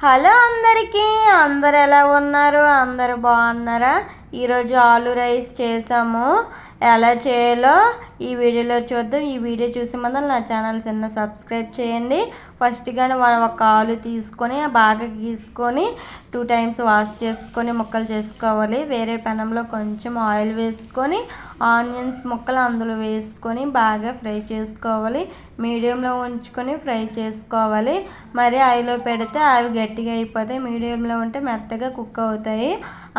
Hello అందరికీ అందరు ఎలా ఉన్నారు? అందరు బాగున్నారా? ఈరోజు ఆలు రైస్ చేసాము. ఎలా చేయాలో ఈ వీడియోలో చూద్దాం. ఈ వీడియో చూసి ముందు నా ఛానల్ చిన్న సబ్స్క్రైబ్ చేయండి. ఫస్ట్ కానీ ఒక ఆలు తీసుకొని బాగా గీసుకొని టూ టైమ్స్ వాష్ చేసుకొని ముక్కలు చేసుకోవాలి. వేరే పెనంలో కొంచెం ఆయిల్ వేసుకొని ఆనియన్స్ ముక్కలు అందులో వేసుకొని బాగా ఫ్రై చేసుకోవాలి. మీడియంలో ఉంచుకొని ఫ్రై చేసుకోవాలి. మరి ఆయిల్లో పెడితే అవి గట్టిగా అయిపోతాయి. మీడియంలో ఉంటే మెత్తగా కుక్ అవుతాయి.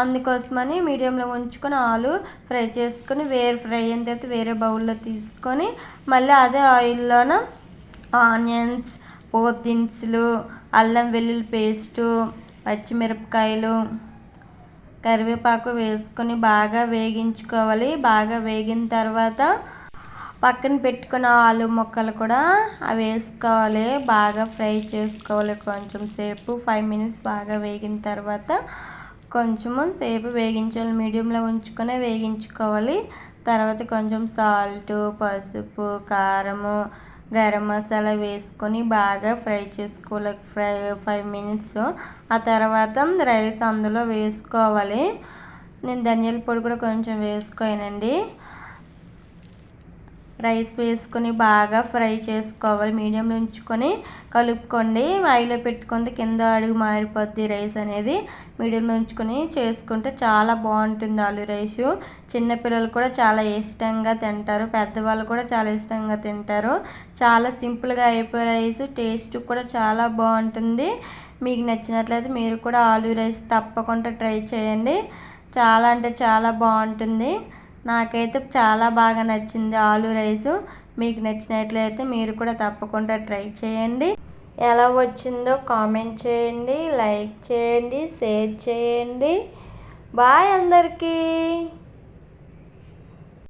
అందుకోసమని మీడియంలో ఉంచుకొని ఆలు ఫ్రై చేసుకొని వేరే ఫ్రై అయిన తర్వాత వేరే బౌల్లో తీసుకొని మళ్ళీ అదే ఆయిల్లోన ఆనియన్స్ పోపు దినుసులు అల్లం వెల్లుల్లి పేస్టు పచ్చిమిరపకాయలు కరివేపాకు వేసుకొని బాగా వేగించుకోవాలి. బాగా వేగిన తర్వాత పక్కన పెట్టుకున్న ఆలు ముక్కలు కూడా అవి వేసుకోవాలి. బాగా ఫ్రై చేసుకోవాలి కొంచెం సేపు. ఫైవ్ మినిట్స్ బాగా వేగిన తర్వాత కొంచెము సేపు వేగించాలి. మీడియంలో ఉంచుకొని వేగించుకోవాలి. తర్వాత కొంచెం సాల్ట్ పసుపు కారము గరం మసాలా వేసుకొని బాగా ఫ్రై చేసుకోవాలి. Fry five minutes. ఆ తర్వాత రైస్ అందులో వేసుకోవాలి. నేను ధనియాల పొడి కూడా కొంచెం వేసుకోనండి. రైస్ వేసుకొని బాగా ఫ్రై చేసుకోవాలి. మీడియంలో ఉంచుకొని కలుపుకోండి. ఆయిల్లో పెట్టుకుంటే కింద అడుగు మారిపోద్ది రైస్ అనేది. మీడియంలో ఉంచుకొని చేసుకుంటే చాలా బాగుంటుంది ఆలు రైస్. చిన్నపిల్లలు కూడా చాలా ఇష్టంగా తింటారు. పెద్దవాళ్ళు కూడా చాలా ఇష్టంగా తింటారు. చాలా సింపుల్గా అయిపోయే రైస్. టేస్ట్ కూడా చాలా బాగుంటుంది. మీకు నచ్చినట్లయితే మీరు కూడా ఆలు రైస్ తప్పకుండా ట్రై చేయండి. చాలా అంటే చాలా బాగుంటుంది. నాకైతే చాలా బాగా నచ్చింది ఆలు రైసు. మీకు నచ్చినట్లయితే మీరు కూడా తప్పకుండా ట్రై చేయండి. ఎలా వచ్చిందో కామెంట్ చేయండి లైక్ చేయండి షేర్ చేయండి. బాయ్ అందరికీ.